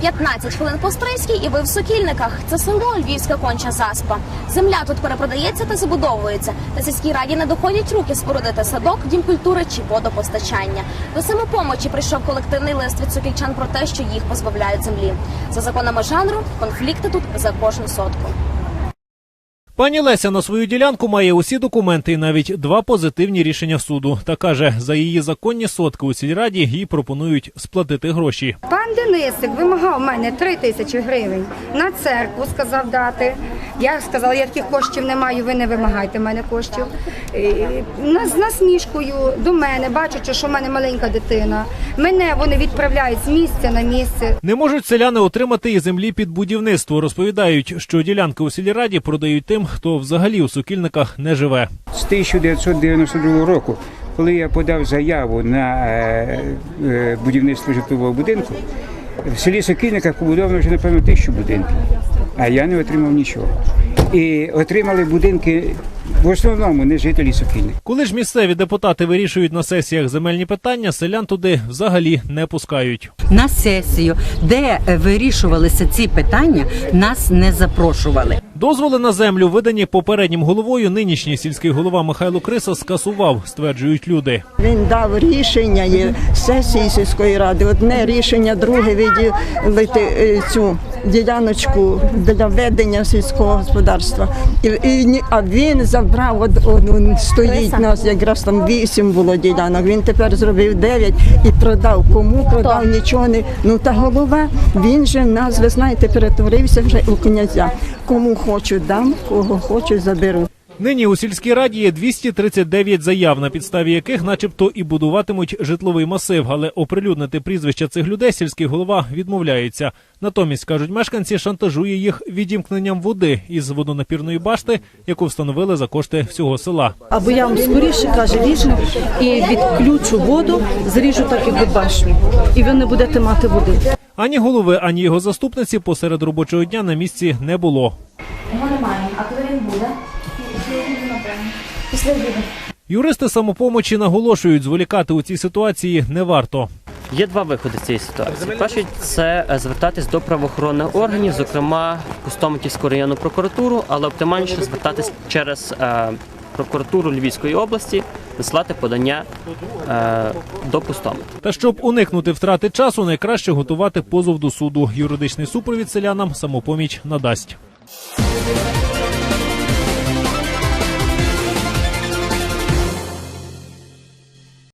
15 хвилин по Стрийській і ви в Сокільниках. Це село Львівська конча заспа. Земля тут перепродається та забудовується. Та сільській раді не доходять руки спорудити садок, дім культури чи водопостачання. До самопомочі прийшов колективний лист від сокільчан про те, що їх позбавляють землі. За законами жанру конфлікти тут за кожну сотку. Пані Леся на свою ділянку має усі документи і навіть два позитивні рішення суду. Та каже, за її законні сотки у сільраді їй пропонують сплатити гроші. Пан Денисик вимагав в мене 3 тисячі гривень на церкву, сказав дати. Я сказала, я таких коштів не маю, ви не вимагайте в мене коштів. На- З насмішкою до мене, бачачи, що в мене маленька дитина. Мене вони відправляють з місця на місце. Не можуть селяни отримати і землі під будівництво. Розповідають, що ділянки у сільраді продають тим, хто взагалі у сокільниках не живе. З 1992 року, коли я подав заяву на е, е, будівництво житлового будинку, в селі Сокільниках побудовано вже напевно тисячу будинків, а я не отримав нічого. І отримали будинки в основному не жителі Сокільників. Коли ж місцеві депутати вирішують на сесіях земельні питання, селян туди взагалі не пускають. на сесію, де вирішувалися ці питання, нас не запрошували. Дозволи на землю, видані попереднім головою, нинішній сільський голова Михайло Криса скасував, стверджують люди. Він дав рішення є сесії сільської ради. Одне рішення, друге виділити е, цю діляночку для ведення сільського господарства. І, і, ні- а він забрав от, от, стоїть нас якраз там вісім було ділянок. Він тепер зробив дев'ять і продав. Кому продав нічого не ну та голова. Він же в нас, ви знаєте, перетворився вже у князя. Кому хочу дам, кого хочу заберу. Нині у сільській раді є 239 заяв, на підставі яких, начебто, і будуватимуть житловий масив, але оприлюднити прізвища цих людей сільський голова відмовляється. Натомість кажуть, мешканці шантажує їх відімкненням води із водонапірної башти, яку встановили за кошти всього села. Або я вам скоріше каже, візьму і відключу воду, зріжу так, як ви бачите, і ви не будете мати води. Ані голови, ані його заступниці посеред робочого дня на місці не було. Його немає. А коли він буде? Після обіду. Юристи самопомочі наголошують, зволікати у цій ситуації не варто. Є два виходи з цієї ситуації. Перший це е, звертатись до правоохоронних органів, зокрема Пустомитівську районну прокуратуру, але оптимальніше звертатись через е, прокуратуру Львівської області, вислати подання е, до Пустомити. Та щоб уникнути втрати часу, найкраще готувати позов до суду. Юридичний супровід селянам самопоміч надасть.